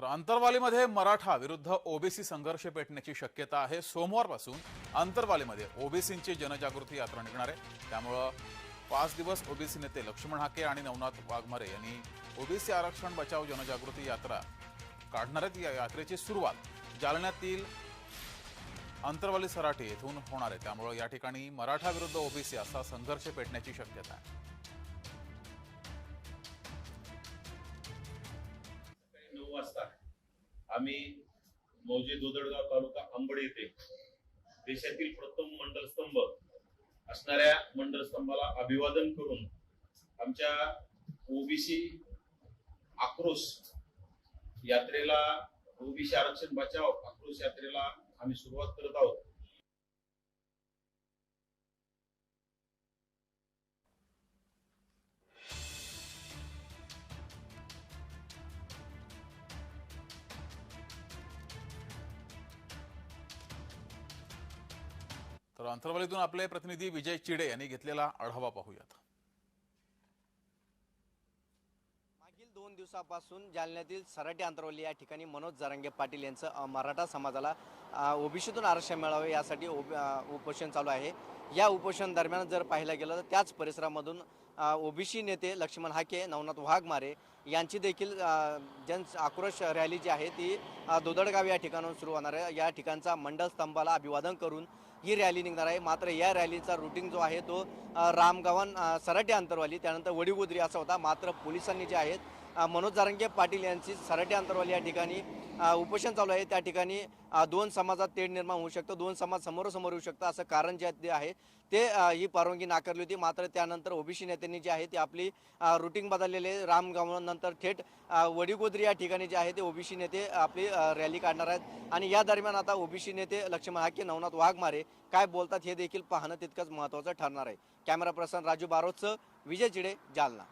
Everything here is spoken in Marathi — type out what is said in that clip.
तर अंतरवालीमध्ये मराठा विरुद्ध ओबीसी संघर्ष पेटण्याची शक्यता आहे. सोमवारपासून अंतरवालीमध्ये ओबीसींची जनजागृती यात्रा निघणार आहे. त्यामुळं पाच दिवस ओबीसी नेते लक्ष्मण हाके आणि नवनाथ वाघमारे यांनी ओबीसी आरक्षण बचाव जनजागृती यात्रा काढणार आहेत. या यात्रेची सुरुवात जालन्यातील अंतरवाली सराटी येथून होणार आहे. त्यामुळं या ठिकाणी मराठा विरुद्ध ओबीसी असा संघर्ष पेटण्याची शक्यता आहे. वाजता आम्ही मौजे दोदडगाव तालुका अंबड येथे देशातील प्रथम मंडल स्तंभ असणाऱ्या मंडल स्तंभाला अभिवादन करून आमच्या ओबीसी आक्रोश यात्रेला ओबीसी आरक्षण बचाव आक्रोश यात्रेला आम्ही सुरुवात करत आहोत. तर अंतरवालीतून आपले प्रतिनिधी विजय चिडे यांनी घेतलेला आढावा पाहूयात. मागील दोन दिवसापासून जालन्यातील सराटी अंतरवली या ठिकाणी मनोज जारंगे पाटील यांचं मराठा समाजाला ओबीसीतून आरक्षण मिळावे यासाठी ओबी- उपोषण चालू आहे. या उपोषण दरम्यान जर पाहिलं गेलं तर त्याच परिसरामधून ओबीसी नेते लक्ष्मण हाके नवनाथ वाघमारे यांची देखील जन आक्रोश रॅली जी आहे ती दोदडगाव या ठिकाणाहून सुरू होणार आहे. या ठिकाणचा मंडल स्तंभाला अभिवादन करून ही रॅली निघणार आहे. मात्र या रॅलीचा रुटीन जो आहे तो अ, रामगावन अंतरवाली त्यानंतर वडीगोद्री असा होता. मात्र पोलिसांनी जे आहेत मनोज जारंगे पाटील यांची सराटे अंतरवाली या ठिकाणी उपोषण चालू आहे. त्या ठिकाणी दोन समाजात तेढ निर्माण होऊ शकतं दोन समाज समोरासमोर येऊ शकतं असं कारण जे आहे ते आहे. ते ही परवानगी नाकारली होती. मात्र त्यानंतर ओबीसी नेत्यांनी जे आहे ते आपली रुटीन बदललेले रामगावनंतर थेट वडीगोद्री या ठिकाणी जे आहे ते ओबीसी नेते आपली रॅली काढणार आहेत. आणि या दरम्यान आता ओबीसी नेते लक्ष्मण हाके नवनाथ वाघमारे काय बोलतात हे देखील पाहणं तितकंच महत्त्वाचं ठरणार आहे. कॅमेरा पर्सन राजू बारोतचं विजय चिडे जालना.